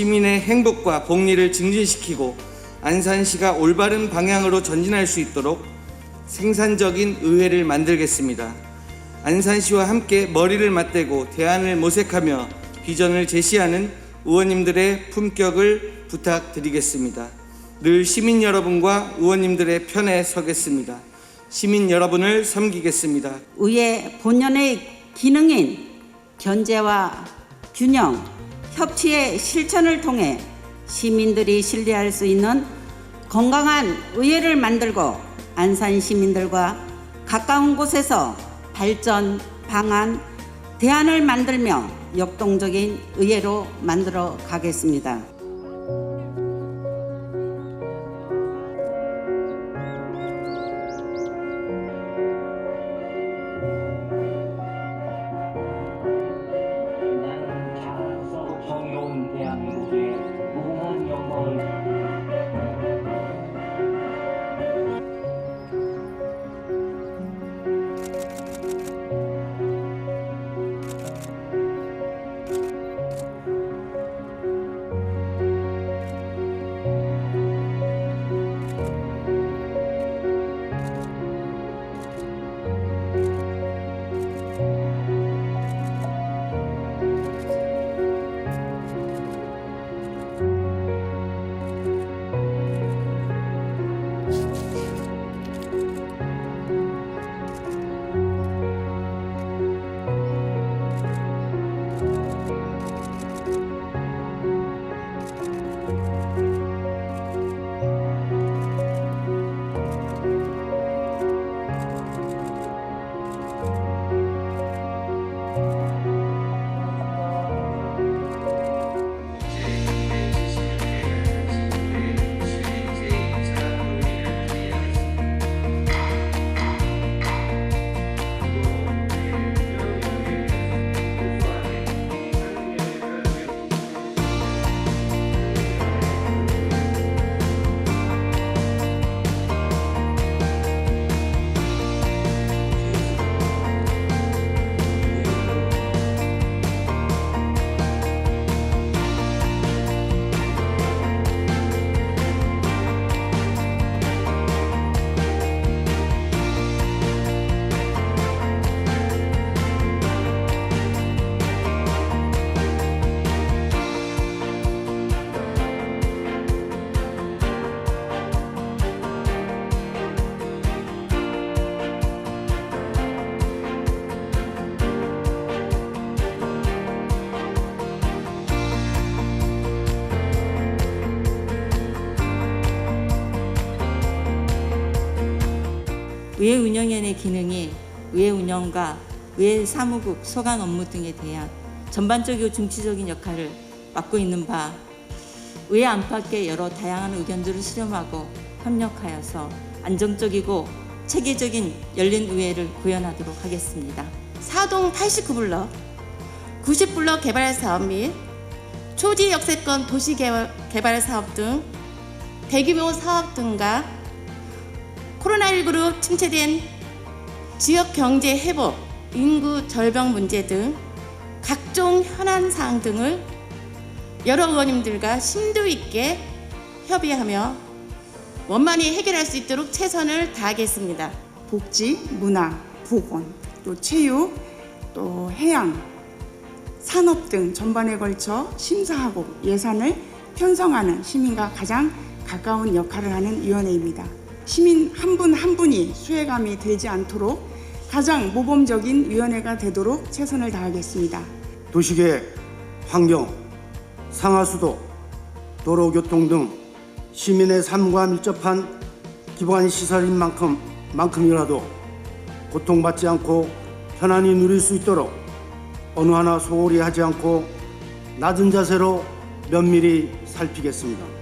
시민의 행복과 복리를 증진시키고 안산시가 올바른 방향으로 전진할 수 있도록 생산적인 의회를 만들겠습니다. 안산시와 함께 머리를 맞대고 대안을 모색하며 비전을 제시하는 의원님들의 품격을 부탁드리겠습니다. 늘 시민 여러분과 의원님들의 편에 서겠습니다. 시민 여러분을 섬기겠습니다. 의회 본연의 기능인 견제와 균형, 협치의 실천을 통해 시민들이 신뢰할 수 있는 건강한 의회를 만들고 안산 시민들과 가까운 곳에서 발전 방안, 대안을 만들며 역동적인 의회로 만들어 가겠습니다. 의회 운영위원회 기능이 의회 운영과 의회 사무국 소관 업무 등에 대한 전반적이고 중치적인 역할을 맡고 있는 바 의회 안팎의 여러 다양한 의견들을 수렴하고 협력하여서 안정적이고 체계적인 열린 의회를 구현하도록 하겠습니다. 사동 89블럭, 90블럭 개발 사업 및 초지 역세권 도시 개발, 사업 등 대규모 사업 등과 코로나19로 침체된 지역 경제 회복, 인구 절벽 문제 등 각종 현안 사항 등을 여러 의원님들과 심도 있게 협의하며 원만히 해결할 수 있도록 최선을 다하겠습니다. 복지, 문화, 보건, 또 체육, 또 해양, 산업 등 전반에 걸쳐 심사하고 예산을 편성하는 시민과 가장 가까운 역할을 하는 위원회입니다. 시민 한 분 한 분이 수혜감이 되지 않도록 가장 모범적인 위원회가 되도록 최선을 다하겠습니다. 도시계 환경, 상하수도, 도로교통 등 시민의 삶과 밀접한 기반 시설인 만큼 만큼이라도 고통받지 않고 편안히 누릴 수 있도록 어느 하나 소홀히 하지 않고 낮은 자세로 면밀히 살피겠습니다.